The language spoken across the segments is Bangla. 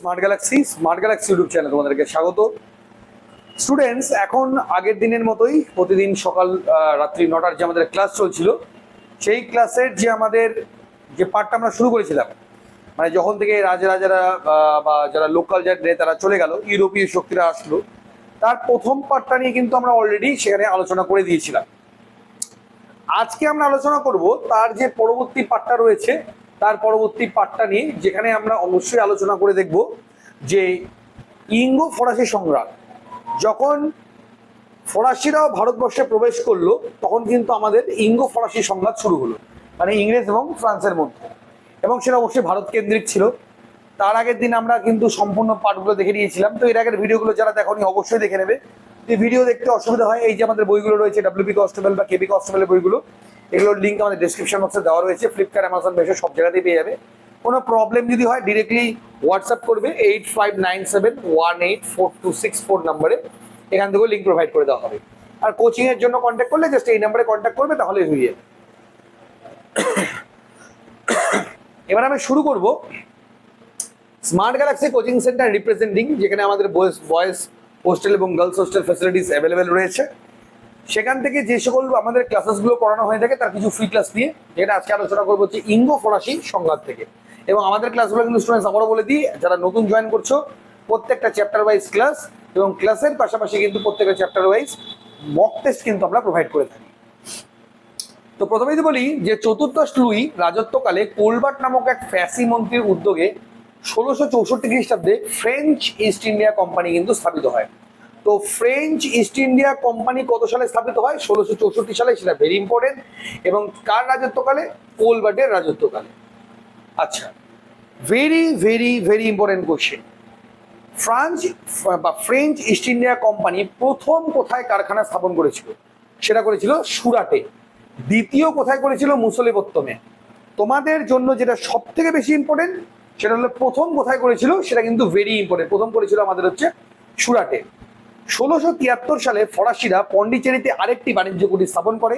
Smart galaxy smart galaxy YouTube channel তোমাদেরকে স্বাগত। স্টুডেন্টস এখন আগের দিনের মতোই প্রতিদিন সকাল রাত্রি নটার যে আমাদের ক্লাস চলছিল, সেই ক্লাসের যে আমাদের যে পার্টটা আমরা শুরু করেছিলাম মানে যখন থেকে রাজা, রাজারা বা যারা লোকাল যারা তারা চলে গেল, ইউরোপীয় শক্তিরা আসলো, তার প্রথম পার্টটা নিয়ে কিন্তু আমরা অলরেডি সেখানে আলোচনা করে দিয়েছিলাম। আজকে আমরা আলোচনা করব তার যে পরবর্তী পার্টটা রয়েছে তার পরবর্তী পাঠটা নিয়ে যেখানে আমরা অবশ্যই আলোচনা করে দেখব যে ইঙ্গো ফরাসি সংগ্রাম যখন ফরাসিরাও ভারতবর্ষে প্রবেশ করল, তখন কিন্তু আমাদের ইঙ্গো ফরাসি সংঘাত শুরু হলো মানে ইংরেজ এবং ফ্রান্সের মধ্যে। এবং সেটা অবশ্যই ভারত কেন্দ্রিক ছিল। তার আগের দিন আমরা কিন্তু সম্পূর্ণ পাঠগুলো দেখে নিয়েছিলাম। তো এর আগের ভিডিওগুলো যারা দেখনি, অবশ্যই দেখে নেবে। ভিডিও দেখতে অসুবিধা হয়, এই যে আমাদের বইগুলো রয়েছে ডাব্লিউপি কনস্টেবল বা কেবি কনস্টেবলের বইগুলো এগুলোর লিঙ্ক আমাদের ডিসক্রিপশন বক্সে দেওয়া রয়েছে। ফ্লিপকার্ট অ্যামাজন বেশে সব জায়গাতেই পেয়ে যাবে। কোনো প্রবলেম যদি হয় ডিরেক্টলি হোয়াটসঅ্যাপ করবে eight five nine seven one eight four two six four নাম্বারে এখান থেকেও লিঙ্ক প্রোভাইড করে দেওয়া হবে। আর কোচিংয়ের জন্য কন্ট্যাক্ট করলে জাস্ট এই নাম্বারে কন্ট্যাক্ট করবে, তাহলেই হয়ে যাবে। এবার আমি শুরু করব smart galaxy coaching centre representing যেখানে আমাদের বয়েস বয়েজ হোস্টেল এবং গার্লস হোস্টেল ফ্যাসিলিটিস অ্যাভেলেবেল রয়েছে। সেখান থেকে যে সকল আমাদের ক্লাসেসগুলো করানো হয়ে থাকে, তার কিছু ফ্রি ক্লাস নিয়ে যেটা আজকে আলোচনা করব হচ্ছে ইঙ্গো ফরাসি সংঘাত থেকে। এবং আমাদের ক্লাসগুলো কিন্তু স্টুডেন্টস আবারও বলে দিই, যারা নতুন জয়েন করছ, প্রত্যেকটা চ্যাপ্টার ওয়াইজ ক্লাস এবং ক্লাসের পাশাপাশি কিন্তু প্রত্যেকটা চ্যাপ্টার ওয়াইজ মক টেস্ট কিন্তু আমরা প্রোভাইড করে থাকি। তো প্রথমেই তো বলি যে চতুর্দশ লুই রাজত্বকালে কোলবার্ট নামক এক ফ্যাসি মন্ত্রীর উদ্যোগে ষোলোশো চৌষট্টি খ্রিস্টাব্দে ফ্রেঞ্চ ইস্ট ইন্ডিয়া কোম্পানি কিন্তু স্থাপিত হয়। তো ফ্রেঞ্চ ইস্ট ইন্ডিয়া কোম্পানি কত সালে স্থাপিত হয়? ষোলোশো চৌষট্টি সালে, সেটা ভেরি ইম্পর্টেন্ট এবং কার রাজত্বকালে? কোলবার্টের রাজত্বকালে। আচ্ছা very very very important question France বা ফ্রেঞ্চ ইস্ট ইন্ডিয়া কোম্পানি প্রথম কোথায় কারখানা স্থাপন করেছিল? সেটা করেছিল সুরাটে। দ্বিতীয় কোথায় করেছিল? মুসলিবত্তমে তোমাদের জন্য যেটা সব থেকে বেশি ইম্পর্টেন্ট সেটা হলো প্রথম কোথায় করেছিল? সেটা কিন্তু ভেরি ইম্পর্টেন্ট প্রথম করেছিল আমাদের হচ্ছে সুরাটে। ষোলোশো তিয়াত্তর সালে ফরাসিরা পন্ডিচেরিতে আরেকটি বাণিজ্য কুটি স্থাপন করে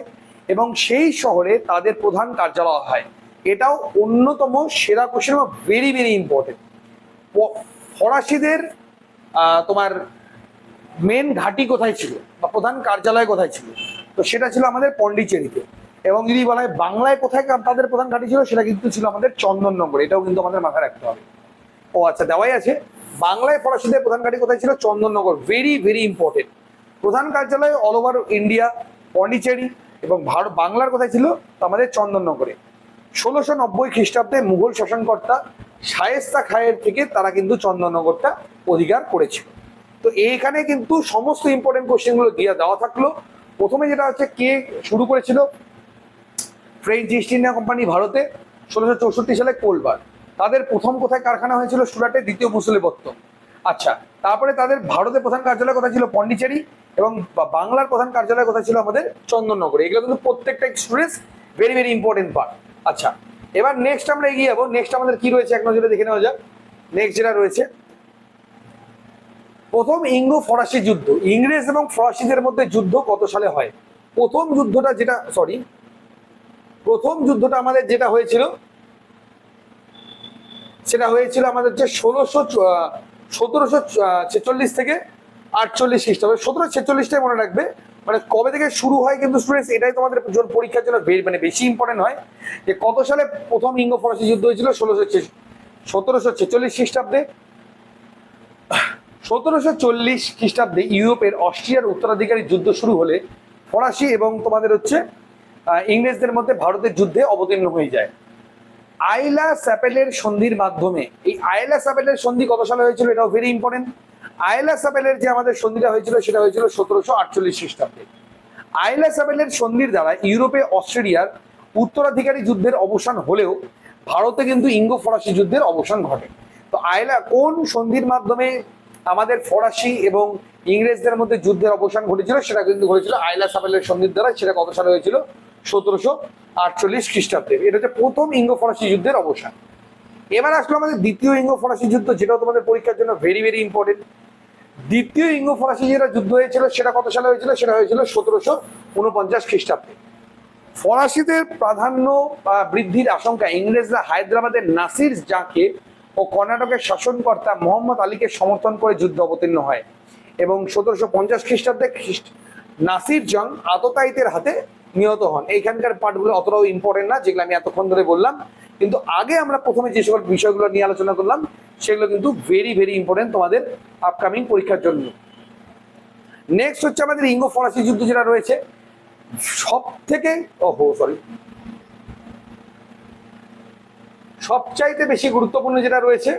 এবং সেই শহরে তাদের প্রধান কার্যালয় হয়। এটাও অন্যতম সেরা কোশ্চেন ভেরি ভেরি ইম্পর্টেন্ট ফরাসিদের তোমার মেন ঘাঁটি কোথায় ছিল বা প্রধান কার্যালয় কোথায় ছিল? তো সেটা ছিল আমাদের পন্ডিচেরিতে। এবং যদি বলা হয় বাংলায় কোথায় তাদের প্রধান ঘাঁটি ছিল, সেটা কিন্তু ছিল আমাদের চন্দননগর এটাও কিন্তু আমাদের মাথায় রাখতে হবে। ও আচ্ছা দেওয়াই আছে। বাংলায় ফরাসিদের প্রধান ঘাঁটি কোথায় ছিল? চন্দননগর। ভেরি ভেরি ইম্পর্টেন্ট প্রধান কার্যালয় অল ওভার ইন্ডিয়া পন্ডিচেরি এবং ভারত বাংলার কোথায় ছিল? আমাদের চন্দননগরে। ষোলোশো নব্বই খ্রিস্টাব্দে মুঘল শাসনকর্তা শায়েস্তা খায়ের থেকে তারা কিন্তু চন্দননগরটা অধিকার করেছিল। তো এইখানে কিন্তু সমস্ত ইম্পর্টেন্ট কোশ্চেনগুলো দিয়ে দেওয়া থাকল। প্রথমে যেটা হচ্ছে, কে শুরু করেছিল? ফ্রেঞ্চ ইস্ট ইন্ডিয়া কোম্পানি ভারতে, ষোলোশো চৌষট্টি সালে কোলবার। তাদের প্রথম কোথায় কারখানা হয়েছিল? সুরাটে, দ্বিতীয় মুসলিবত্ত আচ্ছা তারপরে তাদের ভারতের প্রধান কার্যালয় কোথায় ছিল? পন্ডিচেরি এবং বাংলার প্রধান কার্যালয় কোথায় ছিল আমাদের? চন্দননগরে। এগুলো কিন্তু প্রত্যেকটা students very very important part আচ্ছা এবার নেক্সট আমরা এগিয়ে যাব। নেক্সট আমাদের কি রয়েছে? এক নজরে দেখে নেওয়া যাক। নেক্সট যেটা রয়েছে, প্রথম ইঙ্গো ফরাসি যুদ্ধ। ইংরেজ এবং ফরাসিদের মধ্যে যুদ্ধ কত সালে হয়? প্রথম যুদ্ধটা যেটা সরি প্রথম যুদ্ধটা আমাদের যেটা হয়েছিল সেটা হয়েছিল আমাদের যে ষোলোশো সতেরোশো ছেচল্লিশ থেকে আটচল্লিশ খ্রিস্টাব্দে। সতেরো ছেচল্লিশটাই মনে রাখবে। মানে কবে থেকে শুরু হয় কিন্তু স্টুডেন্টস এটাই তোমাদের জন্য পরীক্ষার জন্য মানে বেশি ইম্পর্টেন্ট হয়। যে কত সালে প্রথম ইঙ্গো ফরাসি যুদ্ধ হয়েছিল? ষোলোশো সতেরোশো ছেচল্লিশ খ্রিস্টাব্দে। সতেরোশো চল্লিশ খ্রিস্টাব্দে ইউরোপের অস্ট্রিয়ার উত্তরাধিকারী যুদ্ধ শুরু হলে ফরাসি এবং তোমাদের হচ্ছে ইংরেজদের মধ্যে ভারতের যুদ্ধে অবতীর্ণ হয়ে যায়। আইলা স্যাপেলের সন্ধির মাধ্যমে, এই আয়লা স্যাপেলের সন্ধি কত সালে হয়েছিল এটাও ভেরি ইম্পর্টেন্ট আয়লা স্যাপেলের যে আমাদের সন্ধিটা হয়েছিল, সেটা হয়েছিল সতেরোশো আটচল্লিশ খ্রিস্টাব্দে। আইলা স্যাপেলের সন্ধির দ্বারা ইউরোপে, অস্ট্রেলিয়ার উত্তরাধিকারী যুদ্ধের অবসান হলেও, ভারতে কিন্তু ইঙ্গো ফরাসি যুদ্ধের অবসান ঘটে। তো আয়লা কোন সন্ধির মাধ্যমে আমাদের ফরাসি এবং ইংরেজদের মধ্যে যুদ্ধের অবসান ঘটেছিল, সেটা কিন্তু ঘটেছিল আইলা সাপেলের সন্ধির দ্বারা, সেটা কত সালে হয়েছিল? সতেরোশো আটচল্লিশ খ্রিস্টাব্দে। এটা হচ্ছে প্রথম ইঙ্গো ফরাসি যুদ্ধের অবসান। এবার আসলো আমাদের দ্বিতীয় ইঙ্গো ফরাসি যুদ্ধ, যেটাও তোমাদের পরীক্ষার জন্য ভেরি ভেরি ইম্পর্টেন্ট দ্বিতীয় ইঙ্গো ফরাসি যেটা যুদ্ধ হয়েছিল, সেটা কত সালে হয়েছিল? সেটা হয়েছিল সতেরোশো উনপঞ্চাশ খ্রিস্টাব্দে। ফরাসিদের প্রাধান্য বৃদ্ধির আশঙ্কা ইংরেজরা হায়দ্রাবাদের নাসির জাঁকে ও কর্ণাটকের শাসনকর্তা মোহাম্মদ আলীকে সমর্থন করে যুদ্ধ অবতীর্ণ হয়। এবং সতেরোশো পঞ্চাশ খ্রিস্টাব্দে খ্রিস্ট নাসির জং আততায়ীদের হাতে নিহত হন। এইখানকার পার্টগুলো অতটাও ইম্পর্টেন্ট না, যেগুলো আমি এতক্ষণ ধরে বললাম। কিন্তু আগে আমরা প্রথমে যে সকল বিষয়গুলো নিয়ে আলোচনা করলাম, সেগুলো কিন্তু ভেরি ভেরি ইম্পর্টেন্ট তোমাদের আপকামিং পরীক্ষার জন্য। নেক্সট হচ্ছে আমাদের ইঙ্গো ফরাসি যুদ্ধ যেটা রয়েছে। সব থেকে ওহো সরি সবচাইতে বেশি গুরুত্বপূর্ণ যেটা রয়েছে,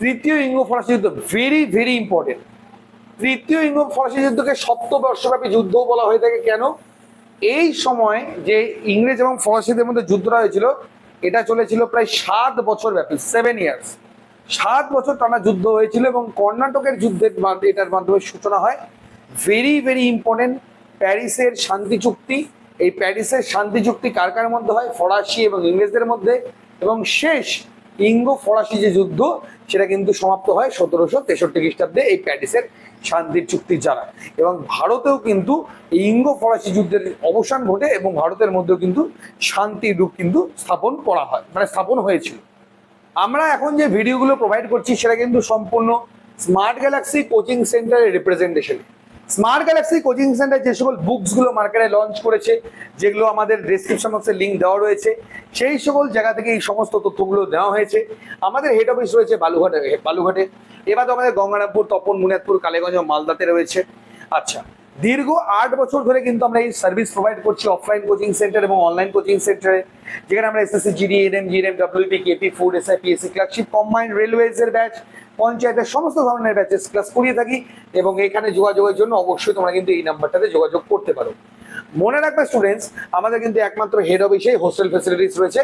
তৃতীয় ইঙ্গো ফরাসি যুদ্ধ ভেরি ভেরি ইম্পর্টেন্ট তৃতীয় ইঙ্গো ফরাসি যুদ্ধকে সপ্তবর্ষব্যাপী যুদ্ধ বলা হয়ে থাকে। কেন? এই সময় যে ইংরেজ এবং ফরাসিদের মধ্যে যুদ্ধটা হয়েছিল, এটা চলেছিল প্রায় সাত বছর ব্যাপী সেভেন ইয়ার্স সাত বছর টানা যুদ্ধ হয়েছিল এবং কর্ণাটকের যুদ্ধের এটার মাধ্যমে সূচনা হয়। ভেরি ভেরি ইম্পর্টেন্ট প্যারিসের শান্তি চুক্তি। এই প্যারিসের শান্তি চুক্তি কার কার মধ্যে হয়? ফরাসি এবং ইংরেজদের মধ্যে। এবং শেষ ইঙ্গো ফরাসি যে যুদ্ধ, সেটা কিন্তু সমাপ্ত হয় সতেরোশো তেষট্টি খ্রিস্টাব্দে এই প্যারিসের শান্তির চুক্তি জানায়। এবং ভারতেও কিন্তু এই ইঙ্গো ফরাসি যুদ্ধের অবসান ঘটে এবং ভারতের মধ্যেও কিন্তু শান্তির রূপ কিন্তু স্থাপন করা হয় মানে স্থাপন হয়েছিল। আমরা এখন যে ভিডিওগুলো প্রোভাইড করছি, সেটা কিন্তু সম্পূর্ণ স্মার্ট গ্যালাক্সি কোচিং সেন্টারের representation Smart Galaxy coaching centre যে সকল বুকসগুলো মার্কেটে লঞ্চ করেছে, যেগুলো আমাদের ডেসক্রিপশন বক্সে লিঙ্ক দেওয়া রয়েছে, সেই সকল জায়গা থেকে এই সমস্ত তথ্যগুলো দেওয়া হয়েছে। আমাদের হেড অফিস রয়েছে বালুঘাটে বালুঘাটে। এবার তো আমাদের গঙ্গারামপুর, তপন মুনিয়াদপুর কালীগঞ্জ মালদাতে রয়েছে। আচ্ছা দীর্ঘ আট বছর ধরে কিন্তু আমরা এই সার্ভিস প্রোভাইড করছি অফলাইন কোচিং সেন্টার এবং অনলাইন কোচিং সেন্টারে যেখানে আমরা SSC GD NM GNM WP KP food SI PSC clerkship combined railways এর ব্যাচ পঞ্চায়েতের সমস্ত ধরনের ব্যাচেস ক্লাস করিয়ে থাকি এবং এখানে যোগাযোগের জন্য অবশ্যই তোমরা কিন্তু এই নাম্বারটাতে যোগাযোগ করতে পারো। মনে রাখবে স্টুডেন্টস আমাদের কিন্তু একমাত্র হেড অফিসে হোস্টেল ফেসিলিটিস রয়েছে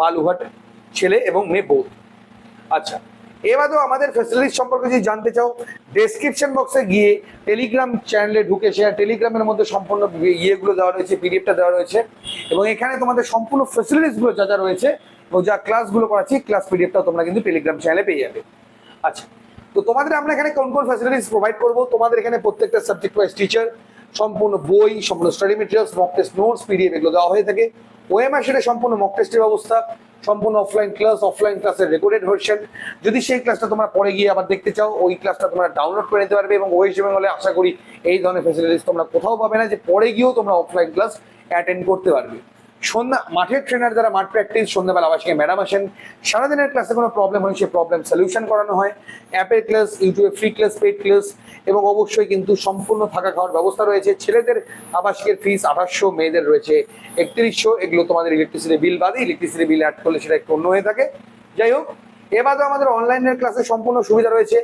বালুঘাট ছেলে এবং মেয়ে বোধ আচ্ছা এবারেও আমাদের ফেসিলিটিস সম্পর্কে যদি জানতে চাও ডেসক্রিপশন বক্সে গিয়ে টেলিগ্রাম চ্যানেলে ঢুকে সে টেলিগ্রামের মধ্যে সম্পূর্ণ ইয়েগুলো দেওয়া রয়েছে পিডিএফটা দেওয়া রয়েছে এবং এখানে তোমাদের সম্পূর্ণ ফেসিলিটিসগুলো যা যা রয়েছে, এবং যা ক্লাসগুলো করাচ্ছি ক্লাস পিডিএফটাও তোমরা কিন্তু টেলিগ্রাম চ্যানেলে পেয়ে যাবে। আচ্ছা তো তোমাদের আমরা এখানে কোন কোন ফ্যাসিলিটিস প্রোভাইড করব? তোমাদের এখানে প্রত্যেকটা সাবজেক্ট ওয়াইজ টিচার সম্পূর্ণ বই, সম্পূর্ণ study materials mock test notes PDF এগুলো দেওয়া হয়ে থাকে। ওএমআর সেটা সম্পূর্ণ মক টেস্টের ব্যবস্থা, সম্পূর্ণ অফলাইন ক্লাস অফলাইন ক্লাসের রেকর্ডেড ভার্সন যদি সেই ক্লাসটা তোমরা পরে গিয়ে আবার দেখতে চাও, ওই ক্লাসটা তোমরা ডাউনলোড করে নিতে পারবে এবং ওয়েস্ট বেঙ্গলে আশা করি এই ধরনের ফ্যাসিলিটিস তোমরা কোথাও পাবে না যে পরে গিয়েও তোমরা অফলাইন ক্লাস অ্যাটেন্ড করতে পারবে। সন্ধ্যা, মাঠের ট্রেনার যারা মাঠ প্র্যাকটিস সন্ধ্যাবেলা আবাসিকে ম্যাডাম আসেন। সারাদিনের ক্লাসে কোনো প্রবলেম হয় সেই প্রবলেম সলিউশন করানো হয়। অ্যাপের ক্লাস ইউটিউবে ফ্রি ক্লাস পেড ক্লাস এবং অবশ্যই কিন্তু সম্পূর্ণ থাকা খাওয়ার ব্যবস্থা রয়েছে। ছেলেদের আবাসিকের ফিস আঠাশশো, মেয়েদের রয়েছে একত্রিশশো। এগুলো তোমাদের ইলেকট্রিসিটি বিল বাদে ইলেকট্রিসিটি বিল অ্যাড করলে সেটা একটু অন্য হয়ে থাকে। যাই হোক এবারে আমাদের অনলাইনের ক্লাসে সম্পূর্ণ সুবিধা রয়েছে।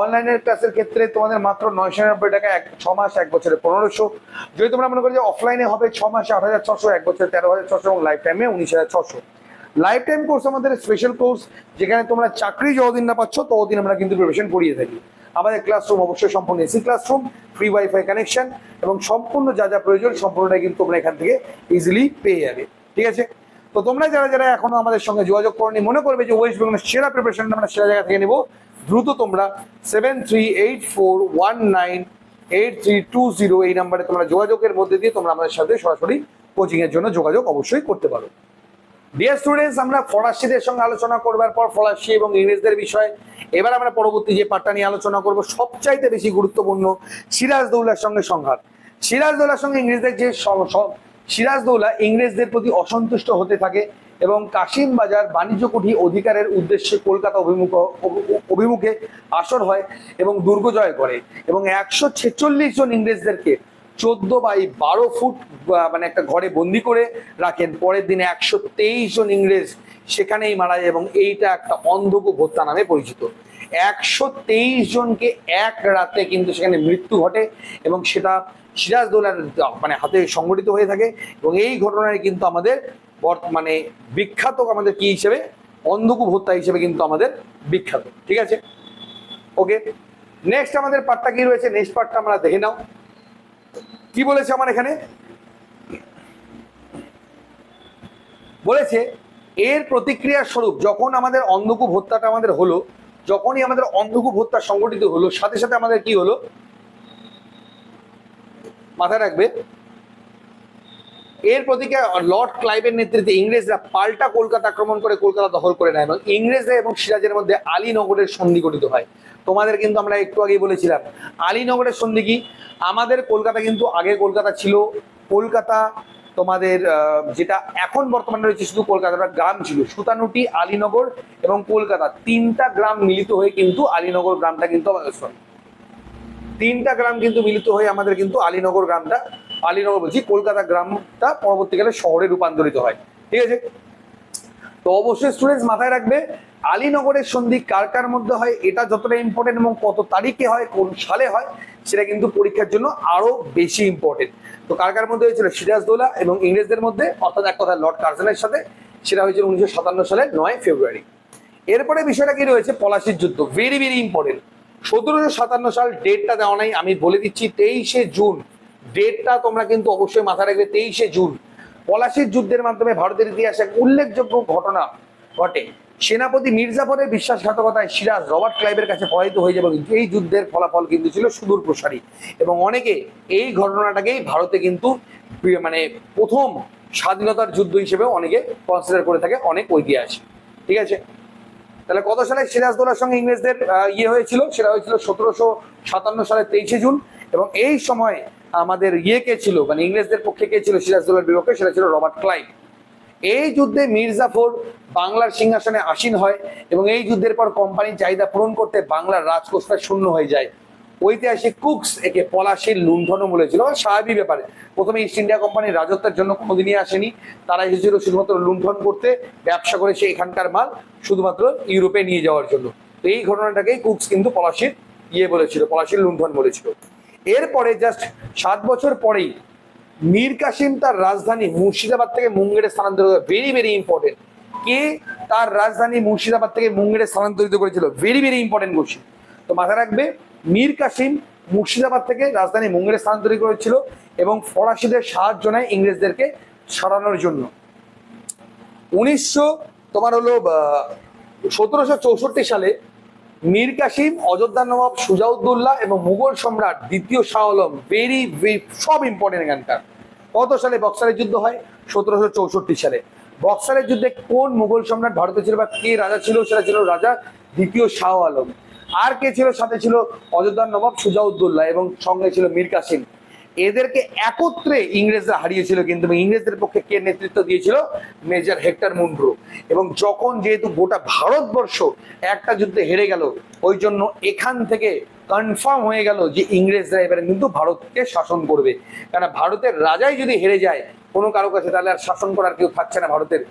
অনলাইনের ক্লাসের ক্ষেত্রে তোমাদের মাত্র নয়শো নিরানব্বই টাকা এক, ছ মাস, এক বছরে পনেরোশো। যদি তোমরা মনে করো যে অফলাইনে হবে, ছ মাসে আট হাজার ছশো, এক বছরে তেরো হাজার ছশো এবং লাইফ টাইমে উনিশ হাজার ছশো। লাইফ টাইম কোর্স আমাদের স্পেশাল কোর্স যেখানে তোমরা চাকরি যতদিন না পাচ্ছ, ততদিন আমরা কিন্তু প্রিপারেশন করিয়ে থাকি। আমাদের ক্লাসরুম অবশ্যই সম্পূর্ণ AC classroom free WiFi connection এবং সম্পূর্ণ যা যা প্রয়োজন সম্পূর্ণটাই কিন্তু তোমরা এখান থেকে ইজিলি পেয়ে যাবে। ঠিক আছে? তো তোমরা যারা যারা এখনও আমাদের সঙ্গে যোগাযোগ করনি, মনে করবে যে ওয়েস্ট বেঙ্গলের সেরা প্রিপারেশন আমরা সেরা জায়গা থেকে নেব। দ্রুত তোমরা seven three eight four one nine eight three two zero এই নাম্বারে তোমরা যোগাযোগের মধ্যে দিয়ে তোমরা আমাদের সাথে সরাসরি কোচিং এর জন্য যোগাযোগ অবশ্যই করতে পারো। ডিয়ার স্টুডেন্টস আমরা ফরাসিদের সঙ্গে আলোচনা করবার পর ফরাসি এবং ইংরেজদের বিষয়ে, এবার আমরা পরবর্তী যে পার্টটা নিয়ে আলোচনা করব, সবচাইতে বেশি গুরুত্বপূর্ণ সিরাজদৌল্লার সঙ্গে সংঘাত। সিরাজদৌল্লার সঙ্গে ইংরেজদের যে স- স- ইংরেজদের প্রতি অসন্তুষ্ট হতে থাকে এবং কাশিম বাজার বাণিজ্য কুঠি অধিকারের উদ্দেশ্যে কলকাতা অভিমুখ অভিমুখে আসর হয় এবং দুর্গ জয় করে এবং একশো ছেচল্লিশ জন ইংরেজদেরকে চোদ্দ বাই বারো ফুট মানে একটা ঘরে বন্দি করে রাখেন। পরের দিনে একশো তেইশ জন ইংরেজ সেখানেই মারা যায় এবং এইটা একটা অন্ধকূপ হত্যা নামে পরিচিত। একশো তেইশ জনকে এক রাতে কিন্তু সেখানে মৃত্যু ঘটে এবং সেটা সিরাজদৌলার মানে হাতে সংগঠিত হয়ে থাকে এবং এই ঘটনায় কিন্তু আমাদের মানে বিখ্যাত আমাদের কি হিসেবে? অন্ধকূপ হত্যা হিসেবে কিন্তু আমাদের বিখ্যাত। ঠিক আছে? ওকে নেক্সট আমাদের পার্টটা কি রয়েছে? নেক্সট পার্টটা আমরা দেখে নাও। কি বলেছে আমার এখানে? বলেছে, এর প্রতিক্রিয়া স্বরূপ যখন আমাদের অন্ধকূপ হত্যাটা আমাদের হলো, যখনই আমাদের অন্ধকূপ হত্যা সংগঠিত হলো, সাথে সাথে আমাদের কি হলো? মাথায় রাখবে। এর প্রতীকে লর্ড ক্লাইভের নেতৃত্বে ইংরেজরা পাল্টা কলকাতা আক্রমণ করে কলকাতা দখল করে নেয়। এবং ইংরেজরা এবং সিরাজের মধ্যে আলীনগরের সন্ধি গঠিত হয়। তোমাদের কিন্তু আমরা একটু আগেই বলেছিলাম আলীনগরের সন্ধি কি? আমাদের কলকাতা কিন্তু আগে কলকাতা ছিল। কলকাতা তোমাদের যেটা এখন বর্তমানে রয়েছে শুধু কলকাতাটা গ্রাম ছিল। সুতানুটি আলীনগর এবং কলকাতা তিনটা গ্রাম মিলিত হয়ে কিন্তু আলীনগর গ্রামটা কিন্তু sorry, তিনটা গ্রাম কিন্তু মিলিত হয়ে আমাদের কিন্তু আলীনগর গ্রামটা, আলীনগর বলছি, কলকাতা গ্রামটা পরবর্তীকালে শহরে রূপান্তরিত হয়। ঠিক আছে? তো অবশ্যই স্টুডেন্টস মাথায় রাখবে, আলীনগরের সন্ধি কার কার মধ্যে হয়, এটা যতটা ইম্পর্টেন্ট এবং কত তারিখে হয়, কোন সালে হয়, সেটা কিন্তু পরীক্ষার জন্য আরও বেশি ইম্পর্টেন্ট তো কার কার মধ্যে হয়েছিল? সিরাজদৌলা এবং ইংরেজদের মধ্যে, অর্থাৎ এক কথা লর্ড কার্জনের সাথে, সেটা হয়েছিল উনিশশো সাতান্ন সালের নয় ফেব্রুয়ারি। এরপরে বিষয়টা কি রয়েছে? পলাশির যুদ্ধ ভেরি ভেরি ইম্পর্টেন্ট সতেরোশো সাতান্ন সাল ডেটটা দেওয়া নাই, আমি বলে দিচ্ছি তেইশে জুন। ডেটটা তোমরা কিন্তু অবশ্যই মাথায় রাখবে, তেইশে জুন। পলাশির যুদ্ধের মাধ্যমে ভারতের ইতিহাসে এক উল্লেখযোগ্য ঘটনা ঘটে। সেনাপতি মির্জাফরের বিশ্বাসঘাতকতায় সিরাজ রবার্ট ক্লাইভের কাছে পরাজিত হয়ে যাবে, কিন্তু এই যুদ্ধের ফলাফল কিন্তু ছিল সুদূর প্রসারী। এবং অনেকে এই ঘটনাটাকেই ভারতে কিন্তু মানে প্রথম স্বাধীনতার যুদ্ধ হিসেবে অনেকে কনসিডার করে থাকে, অনেক ঐতিহাসিক। ঠিক আছে? তাহলে কত সালে সিরাজদৌলার সঙ্গে ইংরেজদের ইয়ে হয়েছিল? সেটা হয়েছিল সতেরোশো সাতান্ন সালের তেইশে জুন। এবং এই সময় আমাদের ইয়ে কে ছিল? মানে ইংরেজদের পক্ষে কে ছিল সিরাজদৌলার বিপক্ষে? সেটা ছিল রবার্ট ক্লাইভ। এই যুদ্ধে মির্জাফর বাংলার সিংহাসনে আসীন হয় এবং এই যুদ্ধের পর কোম্পানির চাহিদা পূরণ করতে বাংলার রাজকোষটা শূন্য হয়ে যায়। ঐতিহাসিক কুকস, একে পলাশির লুণ্ঠনও বলেছিল। মানে স্বাভাবিক ব্যাপারে। প্রথমে ইস্ট ইন্ডিয়া কোম্পানির রাজত্বের জন্য কোনোদিনই আসেনি। তারা এসেছিল শুধুমাত্র লুণ্ঠন করতে, ব্যবসা করে সে এখানকার মাল শুধুমাত্র ইউরোপে নিয়ে যাওয়ার জন্য। তো এই ঘটনাটাকেই কুকস কিন্তু পলাশির ইয়ে বলেছিল, পলাশির লুণ্ঠন বলেছিল। এরপরে জাস্ট সাত বছর পরেই মীর কাসিম তার রাজধানী মুর্শিদাবাদ থেকে মুঙ্গেরে স্থানান্তরিত ভেরি ভেরি ইম্পর্টেন্ট কে তার রাজধানী মুর্শিদাবাদ থেকে মুঙ্গেরে স্থানান্তরিত করেছিল? ভেরি ভেরি ইম্পর্টেন্ট কোশ্চেন তো মাথায় রাখবে মীর কাসিম মুর্শিদাবাদ থেকে রাজধানী মুঙ্গেরে স্থানান্তরিত করেছিল এবং ফরাসিদের সাহায্য নেয় ইংরেজদেরকে সরানোর জন্য। উনিশশো তোমার হলো সতেরোশো চৌষট্টি সালে মীর কাসিম, অযোধ্যা নবাব সুজাউদ্দৌল্লা এবং মুঘল সম্রাট দ্বিতীয় শাহ আলম, ভেরি সব ইম্পর্টেন্ট এখানকার কত সালে বক্সারের যুদ্ধ হয়? সতেরোশো চৌষট্টি সালে। বক্সারের যুদ্ধে কোন মুঘল সম্রাট ভারতে ছিল বা কে রাজা ছিল? সেটা ছিল রাজা দ্বিতীয় শাহ আলম। আর কে ছিল? সাথে ছিল অযোধ্যার নবাব সুজাউদ্দৌল্লা এবং সঙ্গে ছিল মীর কাসিম। এদেরকে একত্রে ইংরেজরা হারিয়েছিল কিন্তু ইংরেজদের পক্ষে কে নেতৃত্ব দিয়েছিল? মেজর হেক্টর মুন্ড্রো এবং যখন যেহেতু গোটা ভারতবর্ষ একটা যুদ্ধে হেরে গেল, ওই জন্য এখান থেকে কনফার্ম হয়ে গেল যে ইংরেজরা এবারে কিন্তু ভারতকে শাসন করবে। কেন ভারতের রাজাই যদি হেরে যায়, কোনো কারও কাছে তাহলে আর শাসন করার কেউ থাকছে না ভারতের।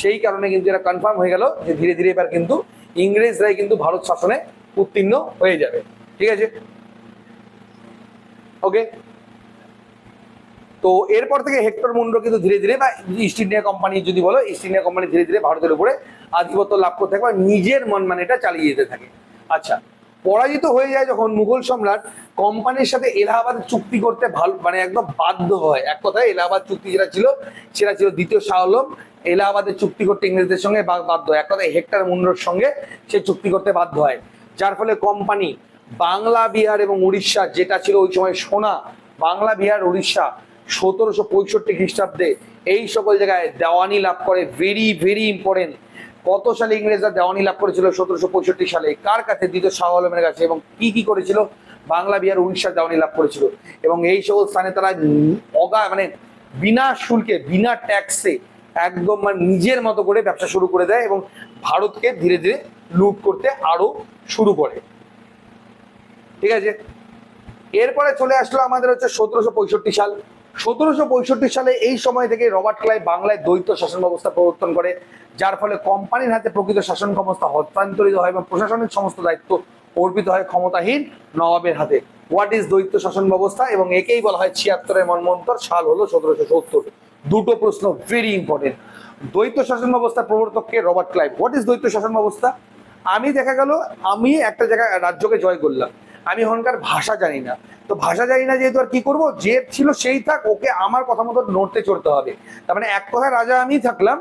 সেই কারণে কিন্তু এরা কনফার্ম হয়ে গেল যে ধীরে ধীরে এবার কিন্তু ইংরেজরাই কিন্তু ভারত শাসনে উত্তীর্ণ হয়ে যাবে। ঠিক আছে? ওকে তো এরপর থেকে হেক্টর মুন্ডো কিন্তু ধীরে ধীরে বা ইস্ট ইন্ডিয়া কোম্পানি যদি বলো ইস্ট ইন্ডিয়া কোম্পানি ধীরে ধীরে ভারতের উপরে আধিপত্য লাভ করতে থাকে বা নিজের মন মানে এটা চালিয়ে যেতে থাকে। আচ্ছা পরাজিত হয়ে যায় যখন মুঘল সম্রাট কোম্পানির সাথে এলাহাবাদ চুক্তি করতে ভালো মানে একদম বাধ্য হয়। এক কথায় এলাহাবাদ চুক্তি যেটা ছিল, সেটা ছিল দ্বিতীয় শাহ আলম। এলাহাবাদের চুক্তি করতে ইংরেজদের সঙ্গে বাধ্য এক কথায় হেক্টর মুন্ডোর সঙ্গে সে চুক্তি করতে বাধ্য হয়। যার ফলে কোম্পানি বাংলা, বিহার এবং উড়িষ্যা যেটা ছিল ওই সময় সোনা, বাংলা, বিহার, উড়িষ্যা সতেরোশো পঁয়ষট্টি খ্রিস্টাব্দে এই সকল জায়গায় দেওয়ানি লাভ করে ভেরি ভেরি ইম্পর্টেন্ট কত সালে ইংরেজরা দেওয়ানি লাভ করেছিল সতেরোশো পঁয়ষট্টি সালে? কার কাছে? দ্বিতীয় শাহ আলমের কাছে। এবং কি কি করেছিল? বাংলা, বিহার, উড়িষ্যা দেওয়ানি লাভ করেছিল। এবং এই সকল স্থানে তারা অগা মানে বিনা শুল্কে, বিনা ট্যাক্সে একদম মানে নিজের মতো করে ব্যবসা শুরু করে দেয় এবং ভারতকে ধীরে ধীরে লুট করতে আরও শুরু করে। ঠিক আছে? এরপরে চলে আসলো আমাদের হচ্ছে সতেরোশো পঁয়ষট্টি সাল। সতেরোশো পঁয়ষট্টি সালে এই সময় থেকে রবার্ট ক্লাইভ বাংলায় দ্বৈত শাসন ব্যবস্থা প্রবর্তন করে, যার ফলে কোম্পানির হাতে প্রকৃত শাসন ক্ষমতা হস্তান্তরিত হয় এবং প্রশাসনিক সমস্ত দায়িত্ব অর্পিত হয় ক্ষমতাহীন নবাবের হাতে। হোয়াট ইজ দ্বৈত শাসন ব্যবস্থা? এবং একেই বলা হয় ছিয়াত্তরের মনমন্তর সাল হলো সতেরোশো সত্তর। দুটো প্রশ্ন ভেরি ইম্পর্টেন্ট দ্বৈত শাসন ব্যবস্থা প্রবর্তককে রবার্ট ক্লাইভ হোয়াট ইজ দ্বৈত শাসন ব্যবস্থা? আমি দেখা গেল, আমি একটা জায়গায় রাজ্যকে জয় করলাম। আমি ওখানকার ভাষা জানি না। তো ভাষা জানি না, যেহেতু আর কি করব? যে ছিল সেই থাক, ওকে আমার কথা মতো নড়তে চড়তে হবে। তার মানে এক কথায় রাজা আমি থাকলাম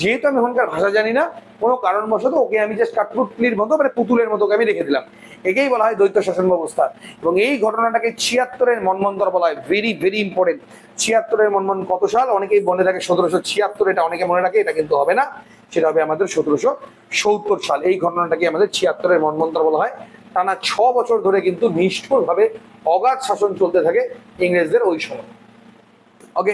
যেহেতু আমি ওখানকার ভাষা জানি না, কোনো কারণবশত ওকে আমি জাস্ট কাঠপুটলির মতো মানে পুতুলের মতো আমি রেখে দিলাম। একেই বলা হয় দ্বৈত শাসন ব্যবস্থা। এবং এই ঘটনাটাকে ছিয়াত্তরের মনমন্তর বলা হয়। ভেরি ভেরি ইম্পর্টেন্ট ছিয়াত্তরের মনমন কত সাল? অনেকেই মনে থাকে সতেরোশো ছিয়াত্তর, এটা অনেকে মনে রাখে, এটা কিন্তু হবে না। সেটা হবে আমাদের সতেরোশো সত্তর সাল। এই ঘটনাটাকে আমাদের ছিয়াত্তরের মনমন্তর বলা হয়। টানা ছ বছর ধরে কিন্তু নিষ্ঠুরভাবে অগাধ শাসন চলতে থাকে ইংরেজদের ওই সময়। ওকে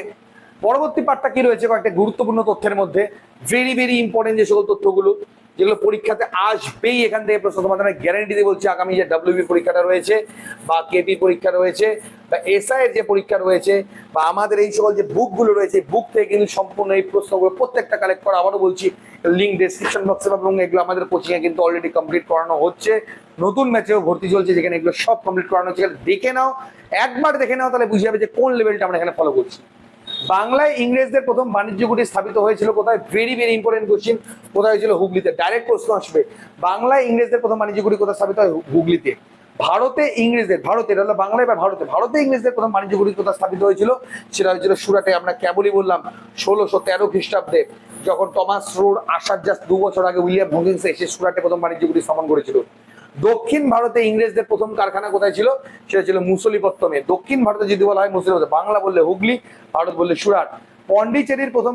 পরবর্তী পার্টটা কি রয়েছে? কয়েকটা গুরুত্বপূর্ণ তথ্যের মধ্যে। ভেরি ভেরি ইম্পর্টেন্ট যে সকল তথ্যগুলো, যেগুলো পরীক্ষাতে আসবেই এখান থেকে প্রশ্ন আমি গ্যারান্টি দিয়ে বলছি আগামী যে ডাব্লিউবি পরীক্ষাটা রয়েছে বা কেপি পরীক্ষা রয়েছে বা এসআই এর যে পরীক্ষা রয়েছে বা আমাদের এই সকল যে বুকগুলো রয়েছে বুক থেকে কিন্তু সম্পূর্ণ এই প্রশ্নগুলো প্রত্যেকটা কালেক্ট করা। আবারও বলছি লিঙ্ক ডেসক্রিপশন বক্সে এবং এগুলো আমাদের কোচিং এ কিন্তু অলরেডি কমপ্লিট করানো হচ্ছে। নতুন ম্যাচেও ভর্তি চলছে যেখানে এগুলো সব কমপ্লিট করানো হচ্ছে। দেখে নাও, একবার দেখে নাও, তাহলে বুঝে যাবে যে কোন লেভেলটা আমরা এখানে ফলো করছি। বাংলায় ইংরেজদের প্রথম বাণিজ্য কুটি স্থাপিত হয়েছিল কোথায়? ভেরি ভেরি ইম্পর্টেন্ট কোশ্চিন কোথায় হয়েছিল? হুগলিতে। ডাইরেক্ট প্রশ্ন আসবে। বাংলায় ইংরেজদের প্রথম বাণিজ্য কুটি কোথায় স্থাপিত হয়? হুগলিতে। ভারতে ইংরেজদের, ভারতে, এটা হলো বাংলায় বা ভারতে ভারতে ইংরেজদের প্রথম বাণিজ্য কোথায় স্থাপিত হয়েছিল, সেটা হয়েছিল সুরাটে, আমরা কেবলই বললাম ষোলোশো তেরো খ্রিস্টাব্দে, যখন টমাস রোড আসার জাস্ট দু বছর আগে উইলিয়াম হকিংস এসে সুরাটে প্রথম বাণিজ্য স্থাপন করেছিল। দক্ষিণ ভারতে ইংরেজদের প্রথম কারখানা কোথায় ছিল? সেটা ছিল মুসলিপত্তমে দক্ষিণ ভারতে যদি বলা হয় মুসলিপত্তম বাংলা বললে হুগলি, ভারত বললে সুরাট। পন্ডিচেরির প্রথম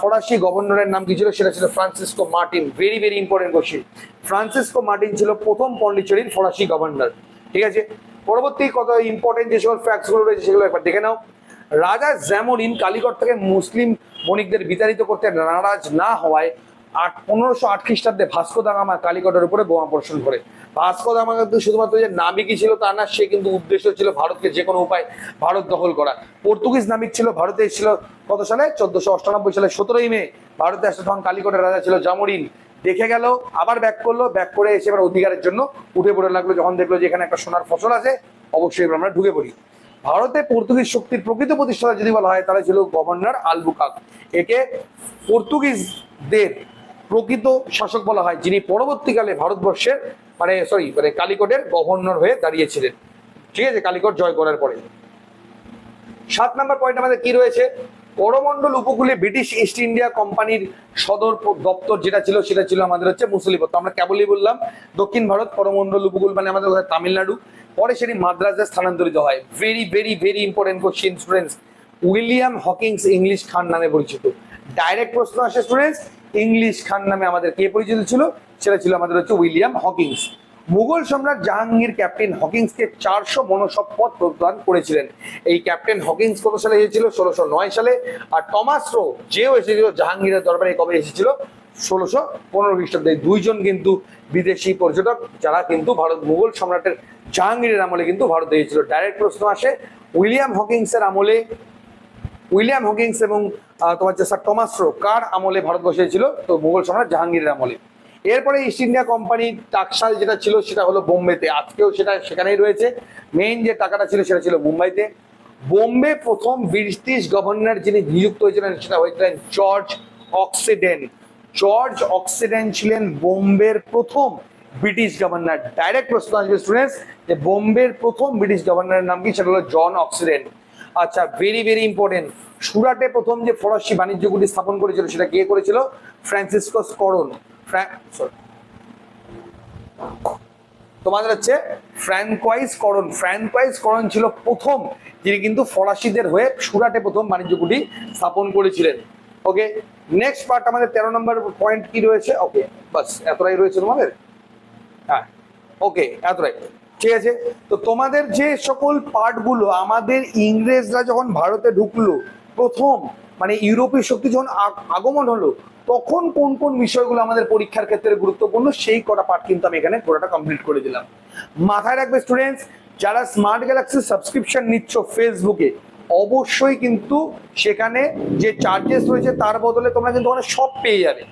ফরাসি গভর্নরের নাম কি ছিল? সেটা ছিল Francisco Martin. Very very important question Francisco Martin ছিল প্রথম পন্ডিচেরির ফরাসি গভর্নর। ঠিক আছে? পরবর্তী কত ইম্পর্টেন্ট যে সকল ফ্যাক্টসগুলো রয়েছে সেগুলো একবার দেখে নাও। রাজা জ্যামরিন কালীগড় থেকে মুসলিম বণিকদের বিতাড়িত করতে নারাজ না হওয়ায় আট, পনেরোশো আট খ্রিস্টাব্দে ভাস্কো দা গামা কালীগড়ের উপরে বোমা বর্ষণ করে। ভাস্কো দা কিন্তু শুধুমাত্র যে নাবিকই ছিল তা না, সে কিন্তু উদ্দেশ্য ছিল ভারতকে যে কোনো উপায় ভারত দখল করা। পর্তুগিজ নাবিক ছিল, ভারতে এসেছিল কত সালে? চোদ্দশো অষ্টানব্বই সালে সতেরোই মে। ভারতে আসলে তখন কালীগড়ের রাজা ছিল জামরিন দেখে গেল, আবার ব্যাক করল, ব্যাক করে এসে এবার অধিকারের জন্য উঠে পড়ে লাগল। যখন দেখল যে এখানে একটা সোনার ফসল আছে, অবশ্যই এবার আমরা ঢুকে পড়ি। ভারতে পর্তুগিজ শক্তির প্রকৃত প্রতিষ্ঠাতা যদি বলা হয়, তাহলে ছিল গভর্নর আলবুকাক। একে পর্তুগিজদের প্রকৃত শাসক বলা হয়, যিনি পরবর্তীকালে ভারতবর্ষের মানে সরি মানে কালিকটের গভর্নর হয়ে দাঁড়িয়েছিলেন। ঠিক আছে, কালিকট জয় করার পরে। সাত নম্বর পয়েন্ট আমাদের কি রয়েছে? করমণ্ডল উপকূলে ব্রিটিশ ইস্ট ইন্ডিয়া কোম্পানির সদর দপ্তর যেটা ছিল, সেটা ছিল আমাদের হচ্ছে মুসলিপত্র আমরা কেবলই বললাম, দক্ষিণ ভারত করমণ্ডল উপকূল মানে আমাদের তামিলনাড়ু। পরে সেটি মাদ্রাজে স্থানান্তরিত হয়। Very very very important question students William Hawkins English Khan নামে পরিচিত। ডাইরেক্ট প্রশ্ন আসে স্টুডেন্টস ইংলিশ খান নামে আমাদের কে পরিচিত ছিল? সেটা ছিল আমাদের হচ্ছে উইলিয়াম হকিংস। মুঘল সম্রাট জাহাঙ্গীর ক্যাপ্টেন হকিংসকে চারশো মনসম্পদ প্রদান করেছিলেন। এই ক্যাপ্টেন হকিংস কত সালে এসেছিল? ষোলোশো নয় সালে। আর টমাস রো, যেও এসেছিল জাহাঙ্গীরের দরবারে কবে এসেছিল? ষোলোশো পনেরো খ্রিস্টাব্দে। দুইজন কিন্তু বিদেশি পর্যটক, যারা কিন্তু ভারত, মুঘল সম্রাটের জাহাঙ্গীরের আমলে কিন্তু ভারতে এসেছিল। ডাইরেক্ট প্রশ্ন আসে, উইলিয়াম হকিংসের আমলে উইলিয়াম হকিংস এবং তোমার যে স্যার টমাস রো, কার আমলে ভারতবর্ষে ছিল তো মুঘল সম্রাট জাহাঙ্গীরের আমলে। এরপরে ইস্ট ইন্ডিয়া কোম্পানির টাকশাল যেটা ছিল, সেটা হলো বোম্বেতে। আজকেও সেটা সেখানেই রয়েছে। মেইন যে টাকাটা ছিল, সেটা ছিল মুম্বাইতে। বোম্বে প্রথম ব্রিটিশ গভর্নর যিনি নিযুক্ত হয়েছিলেন, সেটা হয়েছিলেন জর্জ অক্সিডেন্ট জর্জ অক্সিডেন্ট ছিলেন বোম্বের প্রথম ব্রিটিশ গভর্নর ডাইরেক্ট প্রশ্ন আসবে স্টুডেন্টস যে বোম্বের প্রথম ব্রিটিশ গভর্নরের নাম কি? সেটা হলো জন অক্সিডেন্ট আচ্ছা ভেরি ভেরি ইম্পর্টেন্ট সুরাটে প্রথম যে ফরাসি বাণিজ্য গুটি স্থাপন করেছিল, সেটা কে করেছিল? ফ্রান্সিসকোস করন। ফ্রা- sorry। তোমাদের হচ্ছে ফ্র্যাঙ্কোয়াইজ করণ ফ্র্যাঙ্কোয়াইজ করণ ছিল প্রথম, যিনি কিন্তু ফরাসিদের হয়ে সুরাটে প্রথম বাণিজ্য কুটি স্থাপন করেছিলেন। ওকে নেক্সট পার্ট আমাদের তেরো নম্বর পয়েন্ট কি রয়েছে? ওকে বাস, এতটাই রয়েছে তোমাদের? হ্যাঁ ওকে এতটাই। ঠিক আছে? তো তোমাদের যে সকল পার্টগুলো আমাদের ইংরেজরা যখন ভারতে ঢুকলো, প্রথম মানে ইউরোপীয় শক্তি যখন আগমন হলো, তখন কোন কোন বিষয়গুলো আমাদের পরীক্ষার ক্ষেত্রে গুরুত্বপূর্ণ, সেই কটা পার্ট কিন্তু আমি এখানে পুরোটা কমপ্লিট করে দিলাম। মাথায় রাখবে স্টুডেন্টস যারা স্মার্ট গ্যালাক্সি সাবস্ক্রিপশন নিচ্ছ ফেসবুকে অবশ্যই কিন্তু সেখানে যে চার্জেস রয়েছে, তার বদলে তোমরা কিন্তু সব পেয়ে যাবে।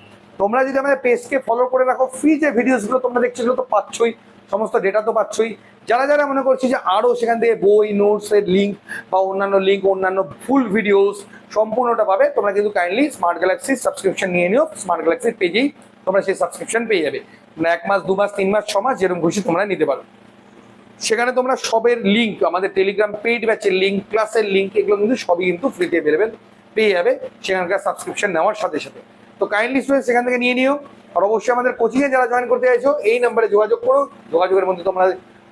তোমরা যদি আমাদের পেজকে ফলো করে রাখো ফ্রি যে ভিডিওসগুলো তোমরা দেখছ, সেগুলো তো পাচ্ছই। সমস্ত ডেটা তো পাচ্ছই। যারা যারা মনে করছি যে আরও সেখান থেকে বই নোটস এর লিঙ্ক বা অন্যান্য লিঙ্ক অন্যান্য ফুল ভিডিওস সম্পূর্ণটা পাবে, তোমরা কিন্তু কাইন্ডলি স্মার্ট গ্যালাক্সি সাবস্ক্রিপশন নিয়ে নিও। স্মার্ট গ্যালাক্সির পেজেই তোমরা সেই সাবস্ক্রিপশন পেয়ে যাবে। মানে এক মাস, দু মাস, তিন মাস, ছ মাস যেরকম খুশি তোমরা নিতে পারো। সেখানে তোমরা সবের লিঙ্ক আমাদের টেলিগ্রাম পেইড ব্যাচের লিঙ্ক ক্লাসের লিঙ্ক এগুলো কিন্তু সবই কিন্তু ফ্রিতে অ্যাভেলেবেল পেয়ে যাবে সেখানকার সাবস্ক্রিপশন নেওয়ার সাথে সাথে। তো কাইন্ডলি সেখান থেকে নিয়ে নিও। আর অবশ্যই আমাদের কোচিংয়ে যারা জয়েন করতে চাইছো, এই নাম্বারে যোগাযোগ করো। যোগাযোগের মধ্যে তোমরা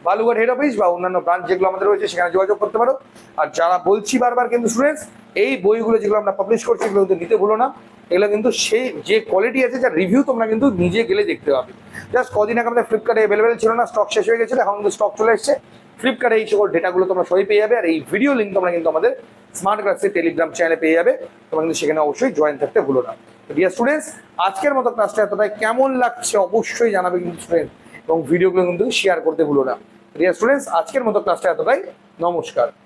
বালুঘাট হেড অফিস বা অন্যান্য ব্রাঞ্চ যেগুলো আমাদের রয়েছে, সেখানে যোগাযোগ করতে পারো। আর যারা বলছি বারবার কিন্তু স্টুডেন্টস এই বইগুলো যেগুলো আমরা পাবলিশ করছি, এগুলো কিন্তু নিতে ভুলো না। এগুলো কিন্তু সেই যে কোয়ালিটি আছে, যার রিভিউ তোমরা কিন্তু নিজে গেলে দেখতে পাবে। জাস্ট কদিন আগে আমাদের ফ্লিপকার্টে অ্যাভেলেবেল ছিল না স্টক শেষ হয়ে গেছিল, এখন কিন্তু স্টক চলে এসেছে। ফ্লিপকার্টে এই সকল ডেটাগুলো তোমরা সবই পেয়ে যাবে, আর এই ভিডিও লিঙ্ক তোমরা কিন্তু আমাদের স্মার্ট ক্লাসের টেলিগ্রাম চ্যানেলে পেয়ে যাবে। তোমরা কিন্তু সেখানে অবশ্যই জয়েন থাকতে ভুলো না। ডিয়ার স্টুডেন্টস আজকের মতো ক্লাসটা এতটাই। কেমন লাগছে অবশ্যই জানাবে কিন্তু স্টুডেন্ট এবং ভিডিওগুলো কিন্তু শেয়ার করতে ভুলো না। ডিয়ার স্টুডেন্টস আজকের মতো ক্লাসটা এতটাই। নমস্কার।